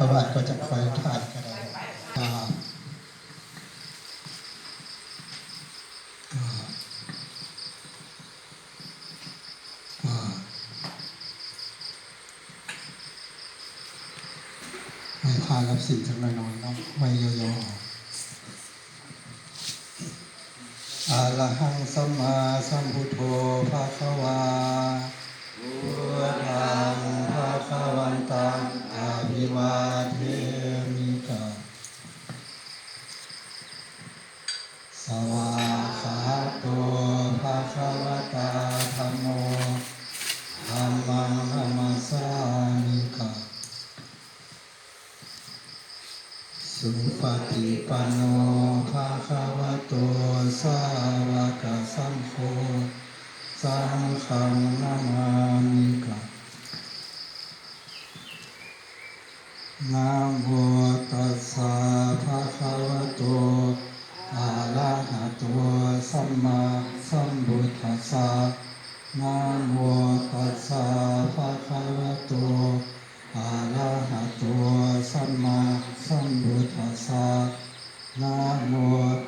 ถวบ้ายก็จะคอยทานก็ได้อ่าอ่าอ่าให้ทานรับสิ่งสักหน่อยๆเนาะไม่โยๆอะระหังสัมมาสัมพุทโธภะคะวา สังฆังนามามิกะนะโมตัสสะภะคะวะโตอะระหะโตสัมมาสัมพุทธัสสะนะโมตัสสะภะคะวะโตอะระหะโตสัมมาสัมพุทธัสสะนะโม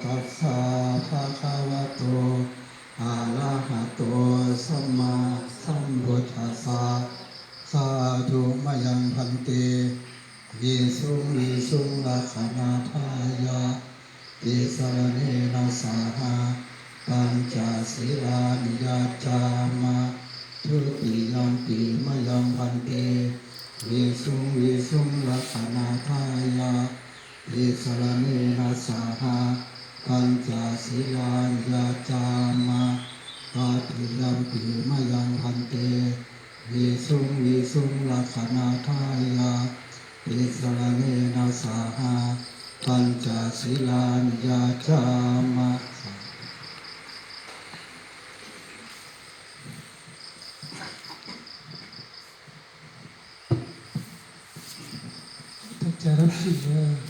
ตัสสะภะคะวะโต อะระหะโตสัมมาสัมพุทธัสสะสาธุมยังพันเตวิสุงวิสุงลักขณาทายาติสรณเนนะสาหาปัญจศีลานิยาจามะทุติยัมปิมยังพันเตวิสุงวิสุงลักขณาทายาติสรณเนนะสาหา ปัญจศีลานยาจามะตาติยัมปิมะยังพันเตวิสุงวิสุงลักขณาทายาติสรเนนะสาหาปัญจศีลานยาจามะตั้งใจรับสิ่ง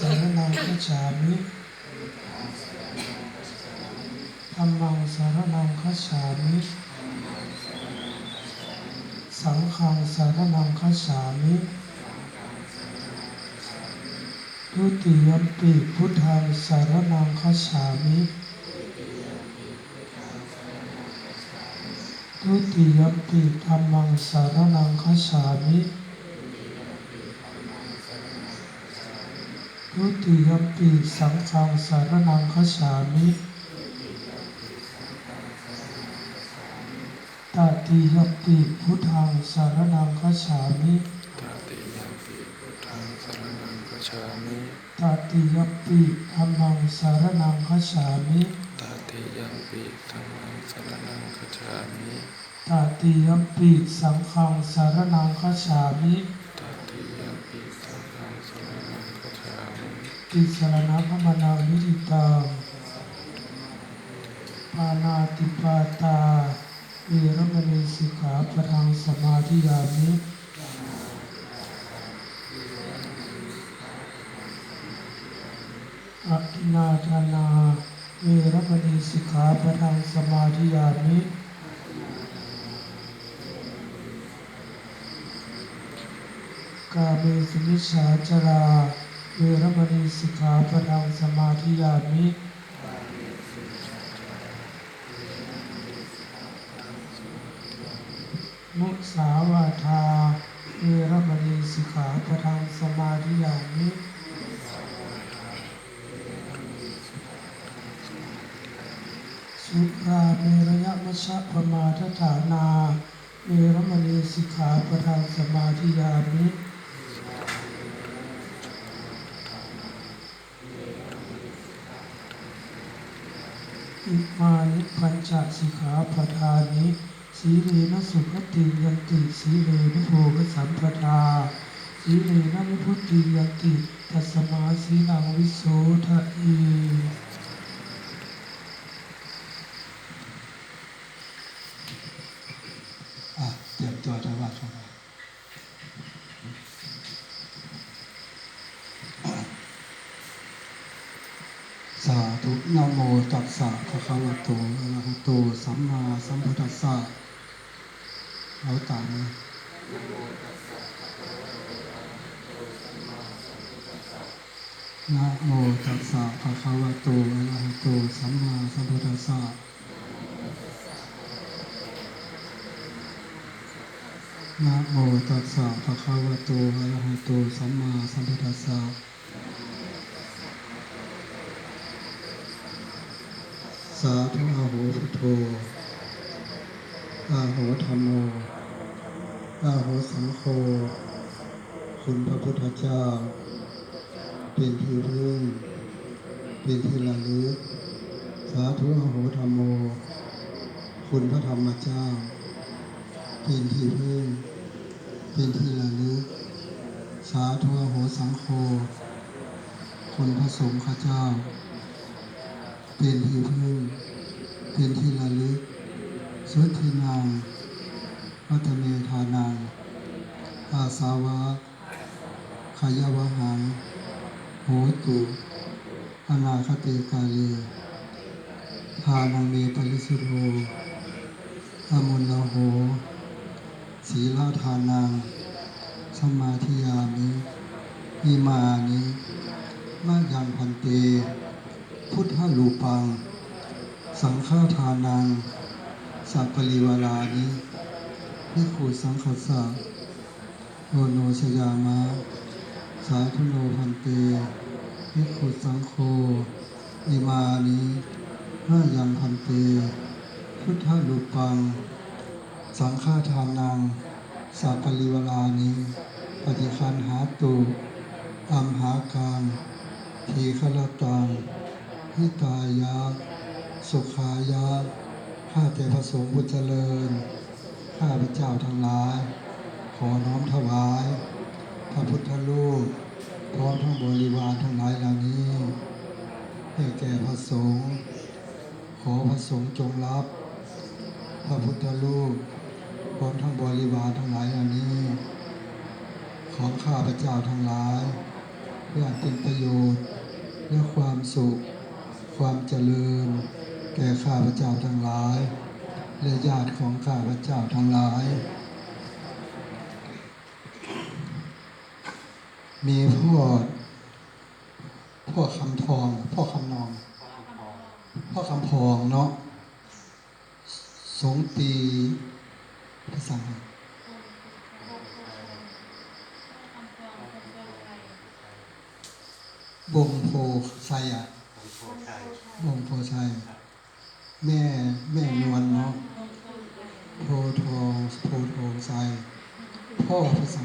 สารนังคัจฉามิธรรมังสารนังคัจฉามิ สังฆังสารนังคัจฉามิทุติยมปิพุทธังสารนังคัจฉามิทุติยมปิธรรมังสารนังคัจฉามิ ทุติยมปีสังฆังสารนังคัจฉามิตติยมปีพุทธังสารนังคัจฉามิตาติยังปิพุทธังสรณังกัจฉามิตติยมปีธัมมังสารนังคัจฉามิตาติยังปิธัมมังสรณังกัจฉามิตติยมปีสังฆังสารนังคัจฉามิ ตาติยังปิธัมมังสรณังกัจฉามิ ติสรณพมนาวิริตังปานาติปาตาเวรมณีสิกขาปะทังสมาธิยามิอภินาทานาเวรมณีสิกขาปะทังสมาธิยามิกาเมสุมิชาจารา เวรมณีสิกขาปะทังสมาธิยามิมุสาวาทาเวรมณีสิกขาปะทังสมาธิยามิสุราเมรยมัชฌะปมาทฐานาเวรมณีสิกขาปะทังสมาธิยามิ อิมานิ ปัญจสิกขาปทานิสีเลนะสุขติยันติสีเลนะโภกสัมปทาสีเลนะมิพุติยันติทัสมาสีลังวิโสทะอีอะเตรียมตัวจะว่าเข้าไปสาธุนะโมตัสสะภะคะวะโตอะระหะโตสัมมาสัมพุทธัสสะ เอาตามนะนะโมตัสสะภะคะวะโตอะระหะโตสัมมาสัมพุทธัสสะนะโมตัสสะภะคะวะโตอะระหะโตสัมมาสัมพุทธัสสะสาธุอาโหพุทโธอาโหธรรมโม อาโหสังโฆคุณพระพุทธเจ้า เป็นที่พึ่ง เป็นที่ระลึก สาธุอาโหธรรมโม คุณพระธรรมเจ้า เป็นที่พึ่ง เป็นที่ระลึก สาธุอโหสังโฆคุณพระสงฆ์ข้าเจ้า เป็นที่พึ่ง เป็นที่ระลึกสุทินัง วัตเมธานังอาสาวะขยาวหังโหตุอนาคติกาลีทานังเมปริสุโธอมุลโหศีลาทานังสมมาธิยามิอิมานิมายังพันเต พุทธลูปัง สังฆาทานัง สัพปริวารานิ พิขุสังฆสสะโอโนชยามะ สาธุโนพันเตพิขุสังโฆอิมานิมายังพันเต พุทธลูปัง สังฆาทานังสัพปริวารานิปฏิคันหาตุอัมหากังทีฆลตังหิตายะ สุขายะ ข้าแต่พระสงฆ์ผู้เจริญ ข้าพเจ้าทั้งหลาย ขอน้อมถวาย พระพุทธรูปพร้อมทั้งบริวารทั้งหลายเหล่านี้ ให้แก่พระสงฆ์ ขอพระสงฆ์จงรับ พระพุทธรูปพร้อมทั้งบริวารทั้งหลายเหล่านี้ ของข้าพเจ้าทั้งหลาย เพื่อเป็นประโยชน์และความสุข ความเจริญ แก่ข้าพเจ้าทั้งหลาย และญาติของข้าพระเจ้าทั้งหลาย มีพ่อพ่อคำทองพ่อคำนองพ่อคำพองเนาะสงปีภาษาไทยบงโพไซอะบงโพไซแม่แม่นวลเนาะ โทองโทองไซพ่อภาษา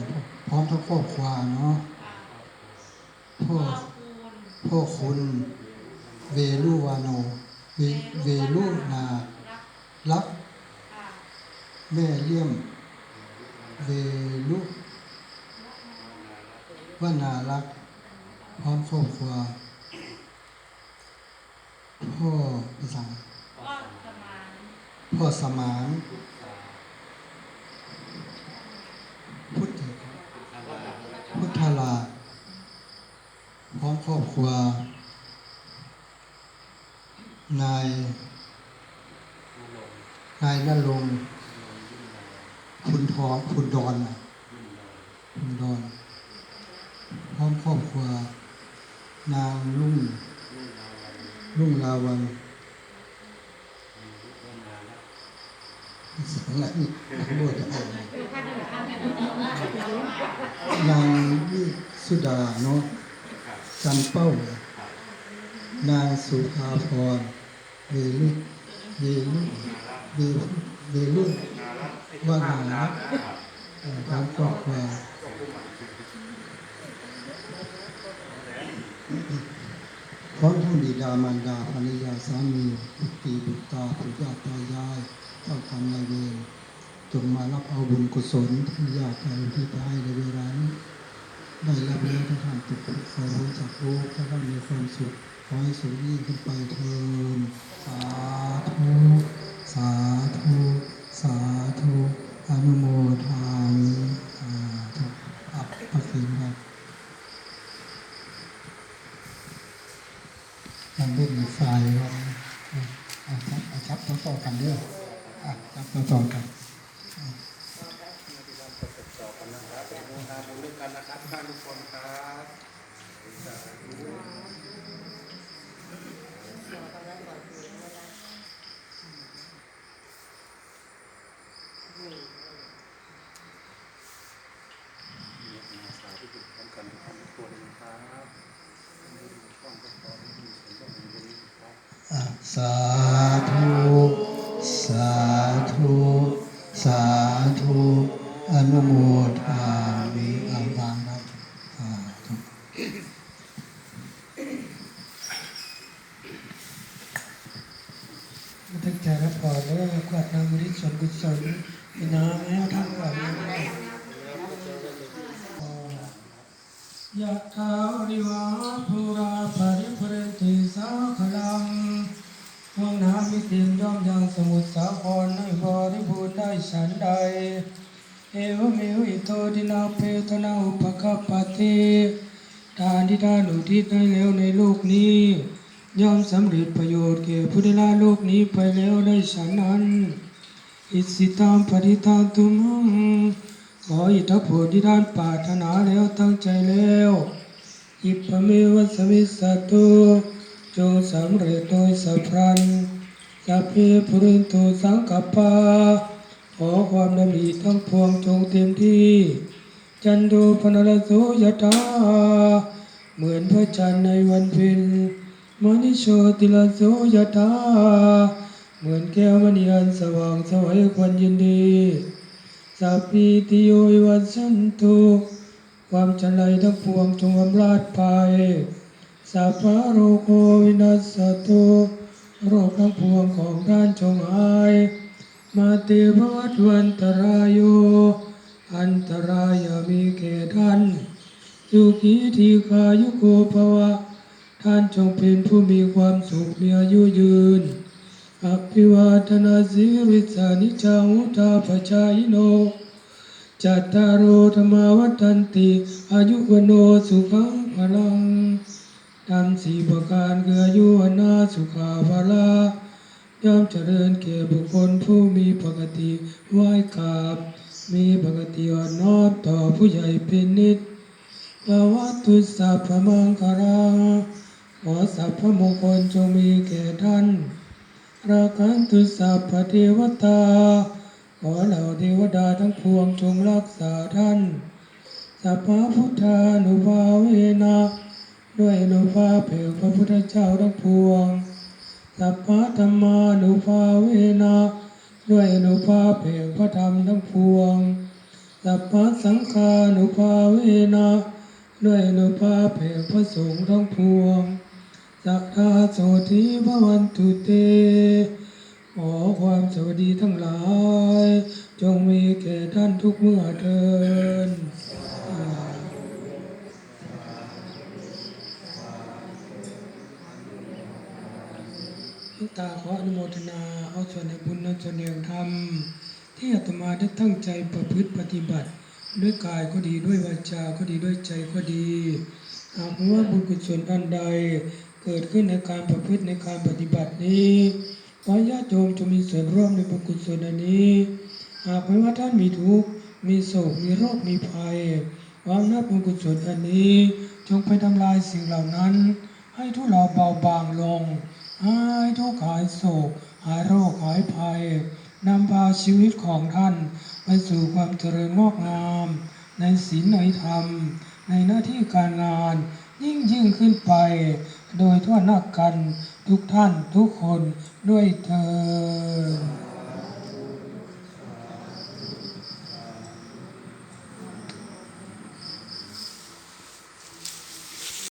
พร้อมทั้งครอบครัวเนาะพ่อพ่อคุณเวลุวาโนเวเวลุนารักแม่เลี่ยม เวลุวานารักพร้อมครอบครัวพ่อภาษาพ่อสมานพุทธพุทธลา พร้อม ครอบครัว นาย นายนรงค์คุณทองคุณดอนคุณดอน พร้อมครอบครัว นางลุ่งรุ่งลาวันสังอะไรบวชจะออกนางวิสุดาเนาะ จันเป้า นางสุภาพรเวลุเวลุเวลุเวลุว่านานะเอ่อตามครอบครัวพร้อมทั้งบิดามารดาภรรยาสามีบุตรีบุตรตาปู่ย่าตายายเจ้ากรรมนายเวรจงมารับเอาบุญกุศลที่ญาติกันที่ไปให้ในเวลานี้ ได้รับแล้วทุกท่านตุกใครรู้จักรู้ก็ได้มีความสุขขอให้สุขยิ่งขึ้นไปเทินสาธุสาธุสาธุอนุโมทามิสาธุอัปปะสินครับ มันเล่นในไฟว่าอะจับอะจับต่อๆกันเด้ออะจับต่อๆกัน อะ สาธุสาธุสาธุอนุโมทามิอังวังนะสาธุตั้งใจรับพรแล้วกวาดน้ำบริสุทธิ์กุศลมีน้ำแล้วท่านกวาดน้ำได้ยะถาวริวาภูรา ทานที่ท่านอุทิศให้แล้วในโลกนี้ย่อมสำเร็จประโยชน์แก่ผู้ได้ละโลกนี้ไปแล้วได้ฉันนั้น อิสิตามปฏิทานตุมังขออิทธิผลที่ท่านปรารถนาแล้วตั้งใจแล้ว อิปเมวะสมิสสตุจงสำเร็จโดยสัพพรันสัพเพปุรินโตสังกัปปาขอความดำริทั้งพวงจงเต็มที่ จันโดพนลโสยถาเหมือนพระจันทร์ในวันเพ็ญมณิโชติลโสยถาเหมือนแก้วมณีอันสว่างสวัยควันยินดีสัพพิติโยวัสสันตุความจันไรทั้งปวงจงอำลาดไปสัพพะโรโควินัสสตุโรคทั้งปวงของท่านจงหาย มาเตภวัตวันตรายโย อันตรายามีแก่ท่านสุขีทีคายุโกภวะ ท่านจงเป็นผู้มีความสุขมีอายุยืน อภิวาทนาสิริสานิจังวุธาปจายโน จัตตารโอธรรมวัฏันติ อายุวโนสุขังพลังทำสี่ประการคืออายุวนาสุขาภาลาย่อมเจริญแก่บุคคลผู้มีปกติไหว้กราบ มีปกติอ่อนน้อมต่อผู้ใหญ่เป็นนิดภาวัตุสัพพมังคารังขอสัพพมงคลจงมีแก่ท่านราคันตุสัพพเทวตา ขอเหล่าเทวดาทั้งพวงจงรักษาท่าน สัพพพุทธานุภาเวนะ ด้วยอนุภาพแห่งพระพุทธเจ้าทั้งพวง สัพพธรรมานุภาเวนะ ด้วยอนุภาพแห่งพระธรรมทั้งพวง สัพพะสังฆานุภาเวนะ ด้วยอนุภาพแห่งพระสงฆ์ทั้งพวง สัทธาโสธิภวันตุเต ขอความสวัสดีทั้งหลาย จงมีแก่ท่านทุกเมื่อเทินลูก ตาขออนุโมทนาเอาส่วนแห่งบุญและส่วนแห่งธรรม ที่อาตมาได้ตั้งใจประพฤติปฏิบัติ ด้วยกายก็ดีด้วยวาจาก็ดีด้วยใจก็ดีหากว่าบุญกุศลอันใดเกิดขึ้นในการประพฤติในการปฏิบัตินี้ขอญาติโยมจงมีส่วนร่วมในบุญกุศลอันนี้ หากไม่ว่าท่านมีทุกข์มีโศกมีโรคมีภัยความนับบุญกุศลอันนี้ จงไปทำลายสิ่งเหล่านั้น ให้ทุเลาเบาบางลง หายทุกข์หายโศก หายโรคหายภัยนำพาชีวิตของท่าน ไปสู่ความเจริญงอกงาม ในศีลในธรรม ในหน้าที่การงาน ยิ่งยิ่งขึ้นไป โดยทั่วหน้ากันทุกท่านทุกคนด้วยเธอ